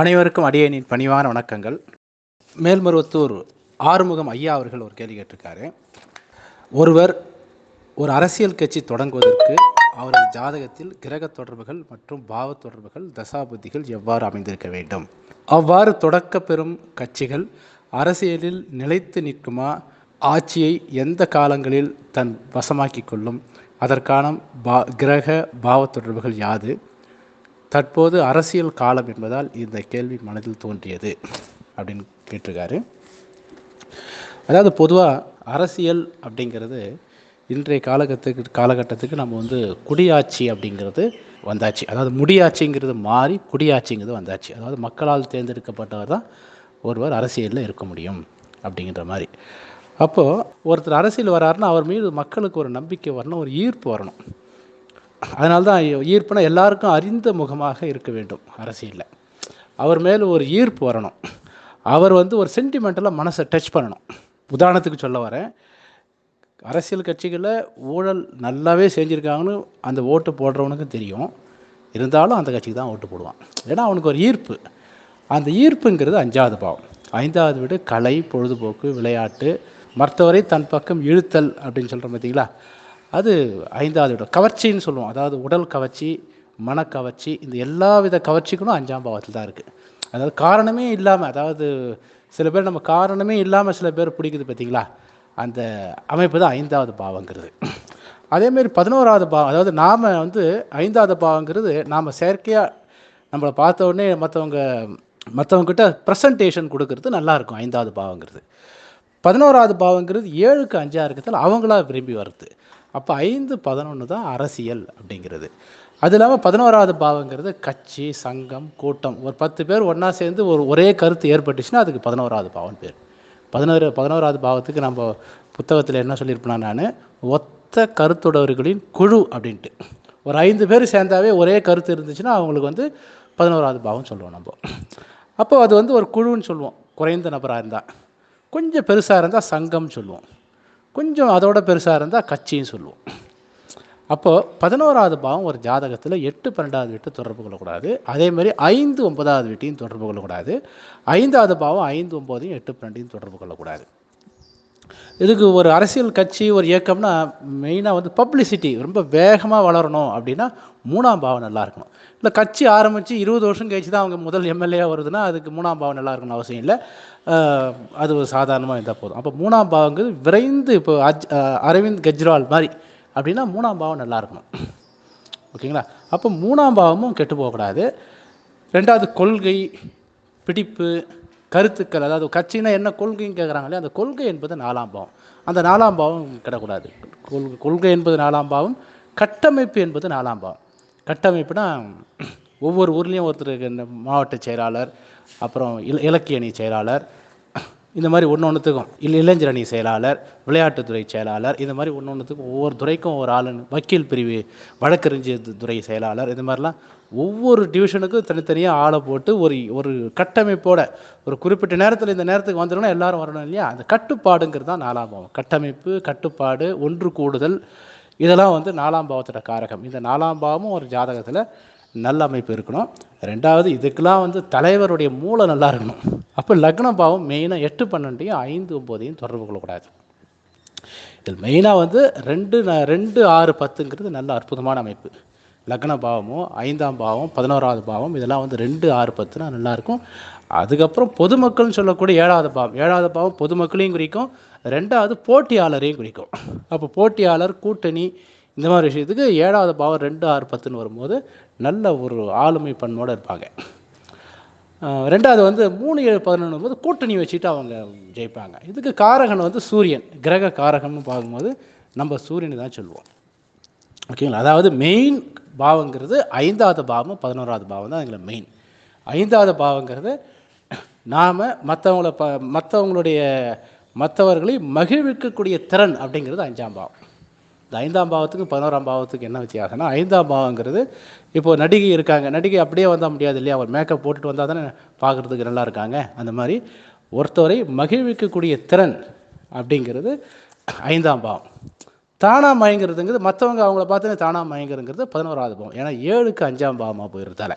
அனைவருக்கும் அடியனின் பணிவான வணக்கங்கள். மேல்மருவத்தூர் ஆறுமுகம் ஐயா அவர்கள் ஒரு கேள்வி கேட்டிருக்காரு. ஒருவர் ஒரு அரசியல் கட்சி தொடங்குவதற்கு அவரது ஜாதகத்தில் கிரக தொடர்புகள் மற்றும் பாவ தொடர்புகள் தசாபுத்திகள் எவ்வாறு அமைந்திருக்க வேண்டும்? அவ்வாறு தொடக்க பெறும் கட்சிகள் அரசியலில் நிலைத்து நிற்குமா? ஆட்சியை எந்த காலங்களில் தன் வசமாக்கிக் கொள்ளும்? அதற்கான பா கிரக பாவ தொடர்புகள் யாது? தற்போது அரசியல் காலம் என்பதால் இந்த கேள்வி மனதில் தோன்றியது அப்படின்னு கேட்டிருக்காரு. அதாவது பொதுவாக அரசியல் அப்படிங்கிறது இன்றைய காலகட்டத்துக்கு காலகட்டத்துக்கு நம்ம வந்து குடியாட்சி அப்படிங்கிறது வந்தாச்சு. அதாவது முடியாட்சிங்கிறது மாறி குடியாட்சிங்கிறது வந்தாச்சு. அதாவது மக்களால் தேர்ந்தெடுக்கப்பட்டவர் தான் ஒருவர் அரசியலில் இருக்க முடியும் அப்படிங்கிற மாதிரி. அப்போது ஒருத்தர் அரசியல் வராருன்னா அவர் மீது மக்களுக்கு ஒரு நம்பிக்கை வரணும் ஒரு ஈர்ப்பு வரணும். அதனால தான் ஈர்ப்புனா எல்லாருக்கும் அறிந்த முகமாக இருக்க வேண்டும் அரசியலில். அவர் மேலே ஒரு ஈர்ப்பு வரணும். அவர் வந்து ஒரு சென்டிமெண்டலாக மனசை டச் பண்ணணும். உதாரணத்துக்கு சொல்ல வரேன். அரசியல் கட்சிகளில் ஊழல் நல்லாவே செஞ்சுருக்காங்கன்னு அந்த ஓட்டு போடுறவனுக்கும் தெரியும். இருந்தாலும் அந்த கட்சிக்கு தான் ஓட்டு போடுவான். ஏன்னா அவனுக்கு ஒரு ஈர்ப்பு. அந்த ஈர்ப்புங்கிறது அஞ்சாவது பாவம். ஐந்தாவது வீடு கலை பொழுதுபோக்கு விளையாட்டு மற்றவரை தன் பக்கம் இழுத்தல் அப்படின்னு சொல்கிறோம் பார்த்தீங்களா அது ஐந்தாவது இடம். கவர்ச்சின்னு சொல்லுவோம். அதாவது உடல் கவர்ச்சி மனக்கவர்ச்சி இந்த எல்லா வித கவர்ச்சிகளும் அஞ்சாம் பாவத்தில் தான் இருக்குது அதாவது காரணமே இல்லாமல் அதாவது சில பேர் நம்ம காரணமே இல்லாமல் சில பேர் பிடிக்குது பார்த்தீங்களா அந்த அமைப்பு தான் ஐந்தாவது பாவங்கிறது. அதேமாரி பதினோராவது பாவம் அதாவது நாம் வந்து ஐந்தாவது பாவங்கிறது நாம் செயற்கையாக நம்மளை பார்த்த உடனே மற்றவங்க மற்றவங்ககிட்ட ப்ரெசன்டேஷன் கொடுக்கறது நல்லாயிருக்கும் ஐந்தாவது பாவங்கிறது. பதினோராவது பாவங்கிறது ஏழுக்கு அஞ்சாக இருக்கிறதால அவங்களா விரும்பி வருது அப்போ ஐந்து பதினொன்று தான் அரசியல் அப்படிங்கிறது. அது இல்லாமல் பதினோராவது பாவங்கிறது கட்சி சங்கம் கூட்டம். ஒரு பத்து பேர் ஒன்றா சேர்ந்து ஒரு ஒரே கருத்து ஏற்பட்டுச்சுன்னா அதுக்கு பதினோராவது பாவம் பேர். பதினோரு பதினோராவது பாவத்துக்கு நம்ம புத்தகத்தில் என்ன சொல்லியிருப்பேன் நான்? ஒத்த கருத்துடையவர்களின் குழு அப்படின்ட்டு. ஒரு ஐந்து பேர் சேர்ந்தாவே ஒரே கருத்து இருந்துச்சுன்னா அவங்களுக்கு வந்து பதினோராவது பாவம் சொல்லுவோம் நம்ம. அப்போ அது வந்து ஒரு குழுன்னு சொல்லுவோம். குறைந்த நபராக இருந்தால் கொஞ்சம் பெருசாக இருந்தால் சங்கம் சொல்லுவோம். கொஞ்சம் அதோட பெருசாக இருந்தால் கட்சின்னு சொல்லுவோம். அப்போது பதினோராவது பாவம் ஒரு ஜாதகத்தில் எட்டு பன்னெண்டாவது வீட்டை தொடர்பு கொள்ளக்கூடாது. அதேமாதிரி ஐந்து ஒன்பதாவது வீட்டையும் தொடர்பு கொள்ளக்கூடாது. ஐந்தாவது பாவம் ஐந்து ஒம்போதையும் எட்டு பன்னெண்டையும் தொடர்பு கொள்ளக்கூடாது. இதுக்கு ஒரு அரசியல் கட்சி ஒரு இயக்கம்னா மெயினாக வந்து பப்ளிசிட்டி ரொம்ப வேகமாக வளரணும் அப்படின்னா மூணாம் பாவம் நல்லா இருக்கணும். இல்லை கட்சி ஆரம்பித்து இருபது வருஷம் கழிச்சு தான் அவங்க முதல் எம்எல்ஏ வருதுன்னா அதுக்கு மூணாம் பாவம் நல்லா இருக்கணும் அவசியம் இல்லை. அது ஒரு சாதாரணமாக இருந்தால் போதும். அப்போ மூணாம் பாவங்கிறது விரைந்து இப்போ அஜ் அரவிந்த் கெஜ்ரிவால் மாதிரி அப்படின்னா மூணாம் பாவம் நல்லா இருக்கணும். ஓகேங்களா? அப்போ மூணாம் பாவமும் கெட்டு போகக்கூடாது. ரெண்டாவது கொள்கை பிடிப்பு கருத்துக்கள் அதாவது கட்சினா என்ன கொள்கைன்னு கேட்குறாங்களே அந்த கொள்கை என்பது நாலாம் பாவம். அந்த நாலாம் பாவம் கிடக்கூடாது. கொள்கை கொள்கை என்பது நாலாம் பாவம் கட்டமைப்பு என்பது நாலாம் பாவம். கட்டமைப்புனா ஒவ்வொரு ஊர்லேயும் ஒருத்தருக்கு இந்த மாவட்ட செயலாளர் அப்புறம் இல இலக்கிய அணி செயலாளர் இந்த மாதிரி ஒன்று ஒன்றுத்துக்கும் இல்லை இளைஞர் அணி செயலாளர் விளையாட்டுத்துறை செயலாளர் இந்த மாதிரி ஒன்று ஒன்றுத்துக்கும் ஒவ்வொரு துறைக்கும் ஒரு ஆளுன்னு வக்கீல் பிரிவு வழக்கறிஞர் துறை செயலாளர் இந்த மாதிரிலாம் ஒவ்வொரு டிவிஷனுக்கும் தனித்தனியாக ஆளை போட்டு ஒரு ஒரு கட்டமைப்போட ஒரு குறிப்பிட்ட நேரத்தில் இந்த நேரத்துக்கு வந்துடணும் எல்லாரும் வரணும் இல்லையா? அந்த கட்டுப்பாடுங்கிறது தான் நாலாம் பாவம். கட்டமைப்பு கட்டுப்பாடு ஒன்று கூடுதல் இதெல்லாம் வந்து நாலாம் பாவத்தோட காரகம். இந்த நாலாம் பாவமும் ஒரு ஜாதகத்தில் நல்ல அமைப்பு இருக்கணும். ரெண்டாவது இதுக்கெல்லாம் வந்து தலைவருடைய மூளை நல்லா இருக்கணும். அப்போ லக்ன பாவம் மெயினாக எட்டு பன்னெண்டையும் ஐந்து ஒம்போதையும் தொடர்பு கொள்ளக்கூடாது. இதில் மெயினாக வந்து ரெண்டு ரெண்டு ஆறு பத்துங்கிறது நல்ல அற்புதமான அமைப்பு. லக்ன பாவமும் ஐந்தாம் பாவம் பதினோராவது பாவம் இதெல்லாம் வந்து ரெண்டு ஆறு பத்துனா நல்லாயிருக்கும் அதுக்கப்புறம் பொதுமக்கள்னு சொல்லக்கூடிய ஏழாவது பாவம். ஏழாவது பாவம் பொதுமக்களையும் குறிக்கும். ரெண்டாவது போட்டியாளரையும் குறிக்கும். அப்போ போட்டியாளர் கூட்டணி இந்த மாதிரி விஷயத்துக்கு ஏழாவது பாவம் ரெண்டு ஆறு பத்துன்னு வரும்போது நல்ல ஒரு ஆளுமை பண்போடு இருப்பாங்க. ரெண்டாவது வந்து மூணு ஏழு பதினொன்று போது கூட்டணி வச்சுட்டு அவங்க ஜெயிப்பாங்க. இதுக்கு காரகன் வந்து சூரியன் கிரக காரகம்னு பார்க்கும்போது நம்ம சூரியனை தான் சொல்லுவோம். ஓகேங்களா அதாவது மெயின் பாவங்கிறது ஐந்தாவது பாவம் பதினோராவது பாவம் தான் எங்களை மெயின் ஐந்தாவது பாவங்கிறது நாம் மற்றவங்கள ப மற்றவங்களுடைய மற்றவர்களை மகிழ்விக்கக்கூடிய திறன் அப்படிங்கிறது அஞ்சாம் பாவம். இந்த ஐந்தாம் பாவத்துக்கும் பதினோராம் பாவத்துக்கு என்ன வித்தியாசம்னா ஐந்தாம் பாவங்கிறது இப்போது நடிகை இருக்காங்க. நடிகை அப்படியே வந்தால் முடியாது இல்லையா? அவர் மேக்கப் போட்டுட்டு வந்தால் தானே பார்க்குறதுக்கு நல்லா இருக்காங்க. அந்த மாதிரி ஒருத்தவரை மகிழ்விக்கக்கூடிய திறன் அப்படிங்கிறது ஐந்தாம் பாவம். தானாக மயங்கிறதுங்கிறது மற்றவங்க அவங்கள பார்த்து தானாக மயங்கிறதுங்கிறது பதினோராவது பாவம். ஏன்னா ஏழுக்கு அஞ்சாம் பாவமாக போயிருந்தால.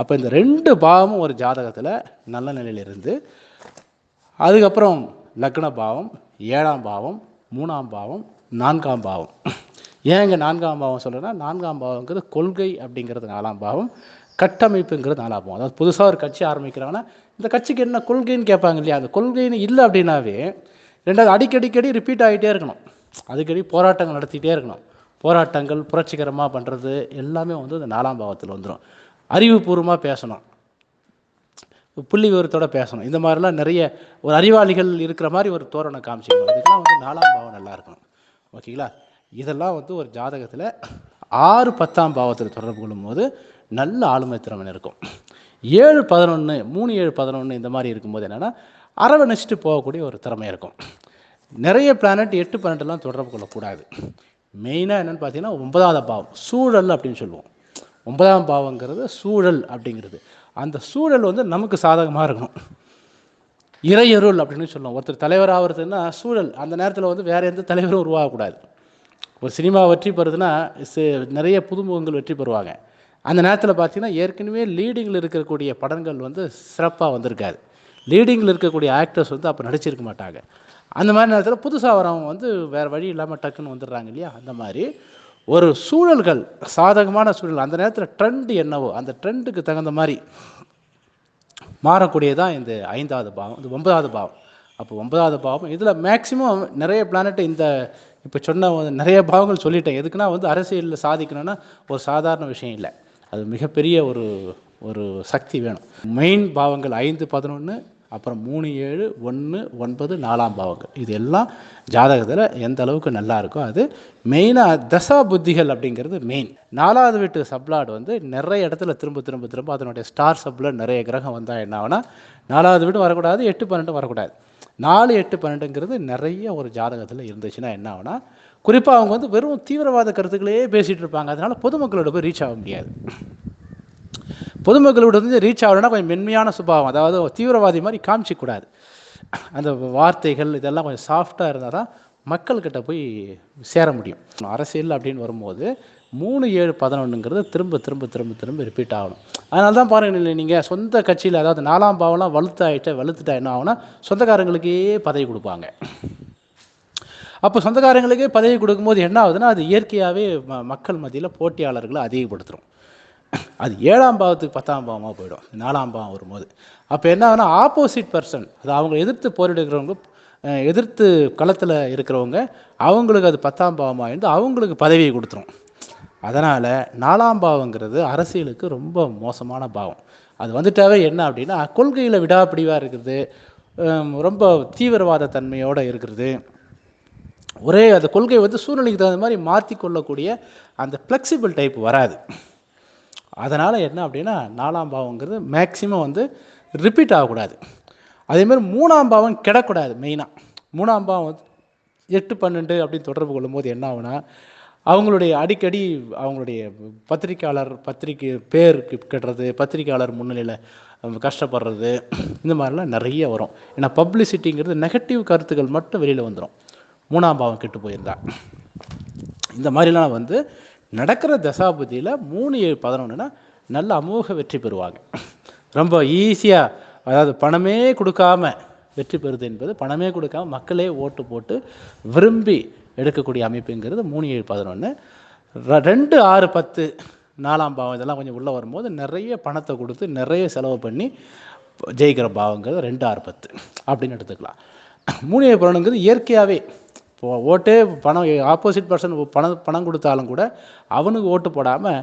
அப்போ இந்த ரெண்டு பாவமும் ஒரு ஜாதகத்தில் நல்ல நிலையில் இருந்து அதுக்கப்புறம் லக்ன பாவம் ஏழாம் பாவம் மூணாம் பாவம் நான்காம் பாவம். ஏன் இங்கே நான்காம் பாவம் சொல்கிறேன்னா நான்காம் பாவங்கிறது கொள்கை அப்படிங்கிறது நாலாம் பாவம் கட்டமைப்புங்கிறது நாலாம் பாவம். அதாவது புதுசாக ஒரு கட்சி ஆரம்பிக்கிறாங்கன்னா இந்த கட்சிக்கு என்ன கொள்கைன்னு கேட்பாங்க இல்லையா? அந்த கொள்கைன்னு இல்லை அப்படின்னாவே ரெண்டாவது அடிக்கடிக்கடி ரிப்பீட் ஆகிட்டே இருக்கணும். அடிக்கடி போராட்டங்கள் நடத்திட்டே இருக்கணும். போராட்டங்கள் புரட்சிகரமாக பண்ணுறது எல்லாமே வந்து இந்த நாலாம் பாவத்தில் வந்துடும் அறிவுபூர்வமாக பேசணும். புள்ளி விவரத்தோட பேசணும். இந்த மாதிரிலாம் நிறைய ஒரு அறிவாளிகள் இருக்கிற மாதிரி ஒரு தோரணை காமிச்சிக்கணும். அதுக்கெல்லாம் வந்து நாலாம் பாவம் நல்லா இருக்கணும். ஓகேங்களா? இதெல்லாம் வந்து ஒரு ஜாதகத்தில் ஆறு பத்தாம் பாவத்தில் தொடர்பு கொள்ளும்போது நல்ல ஆளுமை திறமை இருக்கும். ஏழு பதினொன்று மூணு ஏழு பதினொன்று இந்த மாதிரி இருக்கும்போது என்னென்னா அரவணைச்சிட்டு போகக்கூடிய ஒரு திறமை இருக்கும். நிறைய பிளானட் எட்டு பன்னெண்டுலாம் தொடர்பு கொள்ளக்கூடாது. மெயினாக என்னென்னு பார்த்தீங்கன்னா ஒன்பதாவது பாவம் சூழல் அப்படின்னு சொல்லுவோம். ஒன்பதாம் பாவங்கிறது சூழல் அப்படிங்கிறது. அந்த சூழல் வந்து நமக்கு சாதகமாக இருக்கணும். இறையருள் அப்படின்னு சொல்லுவோம். ஒருத்தர் தலைவர் ஆகிறதுன்னா சூழல். அந்த நேரத்தில் வந்து வேறு எந்த தலைவரும் உருவாகக்கூடாது. ஒரு சினிமா வெற்றி பெறுதுன்னா நிறைய புதுமுகங்கள் வெற்றி பெறுவாங்க. அந்த நேரத்தில் பார்த்தீங்கன்னா ஏற்கனவே லீடிங்கில் இருக்கக்கூடிய படங்கள் வந்து சிறப்பாக வந்திருக்காது. லீடிங்கில் இருக்கக்கூடிய ஆக்டர்ஸ் வந்து அப்போ நடிச்சிருக்க மாட்டாங்க. அந்த மாதிரி நேரத்தில் புதுசாக வரவங்க வந்து வேறு வழி இல்லாமல் டக்குன்னு வந்துடுறாங்க இல்லையா? அந்த மாதிரி ஒரு சூழல்கள் சாதகமான சூழல். அந்த நேரத்தில் ட்ரெண்ட் என்னவோ அந்த ட்ரெண்டுக்கு தகுந்த மாதிரி மாறக்கூடியதான் இந்த ஐந்தாவது பாவம் இந்த ஒன்பதாவது பாவம். அப்போ ஒன்பதாவது பாவம் இதில் மேக்சிமம் நிறைய பிளானட் இந்த இப்போ சொன்ன நிறைய பாவங்கள் சொல்லிட்டேன். எதுக்குன்னா வந்து அரசியலில் சாதிக்கணும்னா ஒரு சாதாரண விஷயம் இல்லை. அது மிகப்பெரிய ஒரு ஒரு சக்தி வேணும். மெயின் பாவங்கள் ஐந்து பதினொன்று அப்புறம் மூணு ஏழு ஒன்று ஒன்பது நாலாம் பாவங்கள். இது எல்லாம் ஜாதகத்தில் எந்த அளவுக்கு நல்லா இருக்கோ அது மெயினாக தசா புத்திகள் அப்படிங்கிறது மெயின் நாலாவது வீட்டு சப்ளாட் வந்து நிறைய இடத்துல திரும்ப திரும்ப திரும்ப அதனுடைய ஸ்டார் சப்ளாட் நிறைய கிரகம் வந்தால் என்ன ஆகுனா நாலாவது வீடு வரக்கூடாது எட்டு பன்னெண்டு வரக்கூடாது. நாலு எட்டு பன்னெண்டுங்கிறது நிறைய ஒரு ஜாதகத்தில் இருந்துச்சுன்னா என்ன ஆகுனா குறிப்பாக அவங்க வந்து வெறும் தீவிரவாத கருத்துக்களையே பேசிகிட்டு இருப்பாங்க. அதனால் பொதுமக்களோட போய் ரீச் ஆக முடியாது. பொதுமக்களோட வந்து ரீச் ஆகணும்னா கொஞ்சம் மென்மையான சுபாவம். அதாவது தீவிரவாதி மாதிரி காமிச்சிக்கூடாது. அந்த வார்த்தைகள் இதெல்லாம் கொஞ்சம் சாஃப்டாக இருந்தால் தான் மக்கள்கிட்ட போய் சேர முடியும். அரசியல் அப்படின்னு வரும்போது மூணு ஏழு பதினொன்றுங்கிறது திரும்ப திரும்ப திரும்ப திரும்ப ரிப்பீட் ஆகணும். அதனால தான் பாருங்கள் நீங்கள் சொந்த கட்சியில் அதாவது நாலாம் பாவம்லாம் வலுத்தாயிட்ட வலுத்துட்டா என்ன ஆகுனா சொந்தக்காரங்களுக்கே பதவி கொடுப்பாங்க. அப்போ சொந்தக்காரங்களுக்கே பதவி கொடுக்கும்போது என்ன ஆகுதுன்னா அது இயற்கையாகவே ம மக்கள் மத்தியில் போட்டியாளர்களை அதிகப்படுத்துகிறோம் அது ஏழாம் பாவத்துக்கு பத்தாம் பாவமாக போயிடும். நாலாம் பாவம் வரும்போது. அப்போ என்ன ஆகுனா ஆப்போசிட் பர்சன் அது அவங்க எதிர்த்து போரிடுகிறவங்க எதிர்த்து களத்தில் இருக்கிறவங்க அவங்களுக்கு அது பத்தாம் பாவமாக இருந்து அவங்களுக்கு பதவியை கொடுத்துரும். அதனால் நாலாம் பாவங்கிறது அரசியலுக்கு ரொம்ப மோசமான பாவம். அது வந்துட்டாவே என்ன அப்படின்னா கொள்கையில் விடாப்பிடிவாக இருக்கிறது ரொம்ப தீவிரவாத தன்மையோடு இருக்கிறது ஒரே அந்த கொள்கை வந்து சூழ்நிலைக்கு தகுந்த மாதிரி மாற்றி கொள்ளக்கூடிய அந்த ஃப்ளெக்சிபிள் டைப் வராது. அதனால் என்ன அப்படின்னா நாலாம் பாவங்கிறது மேக்சிமம் வந்து ரிப்பீட் ஆகக்கூடாது. அதேமாதிரி மூணாம் பாவம் கிடக்கூடாது மெயினாக மூணாம் பாவம் வந்து எட்டு பன்னெண்டு அப்படின்னு தொடர்பு கொள்ளும்போது என்ன ஆகுனா அவங்களுடைய அடிக்கடி அவங்களுடைய பத்திரிக்கையாளர் பத்திரிக்கை பேர் கெடுறது பத்திரிக்கையாளர் முன்னிலையில் கஷ்டப்படுறது இந்த மாதிரிலாம் நிறைய வரும். ஏன்னா பப்ளிசிட்டிங்கிறது நெகட்டிவ் கருத்துக்கள் மட்டும் வெளியில் வந்துடும் மூணாம் பாவம் கெட்டு போயிருந்தா. இந்த மாதிரிலாம் வந்து நடக்கிற தசாபதியில் மூணு ஏழு பதினொன்றுனா நல்ல அமோக வெற்றி பெறுவாங்க. ரொம்ப ஈஸியாக அதாவது பணமே கொடுக்காம வெற்றி பெறுது என்பது பணமே கொடுக்காம மக்களே ஓட்டு போட்டு விரும்பி எடுக்கக்கூடிய அமைப்புங்கிறது மூணு ஏழு பதினொன்று ரெண்டு ஆறு பத்து நாலாம் பாவம் இதெல்லாம் கொஞ்சம் உள்ளே வரும்போது நிறைய பணத்தை கொடுத்து நிறைய செலவு பண்ணி ஜெயிக்கிற பாவங்கிறது ரெண்டு ஆறு பத்து. அப்படின்னு எடுத்துக்கலாம். மூணு ஏழு பதினொன்றுங்கிறது இயற்கையாகவே இப்போ ஓட்டே பணம் ஆப்போசிட் பர்சன் பணம் பணம் கொடுத்தாலும் கூட அவனுக்கு ஓட்டு போடாமல்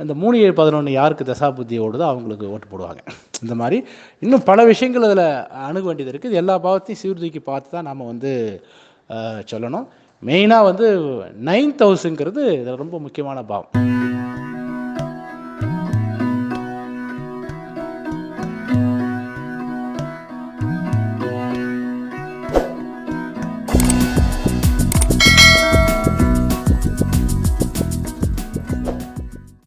இந்த மூணு ஏழு பதினொன்று யாருக்கு தசா புத்தி ஓடுதோ அவங்களுக்கு ஓட்டு போடுவாங்க. இந்த மாதிரி இன்னும் பல விஷயங்கள் அதில் அணுக வேண்டியது இருக்குது இது எல்லா பாவத்தையும் சீர்தூக்கி பார்த்து தான் நம்ம வந்து சொல்லணும். மெயினாக வந்து நைன்த் ஹவுஸுங்கிறது இது ரொம்ப முக்கியமான பாவம்.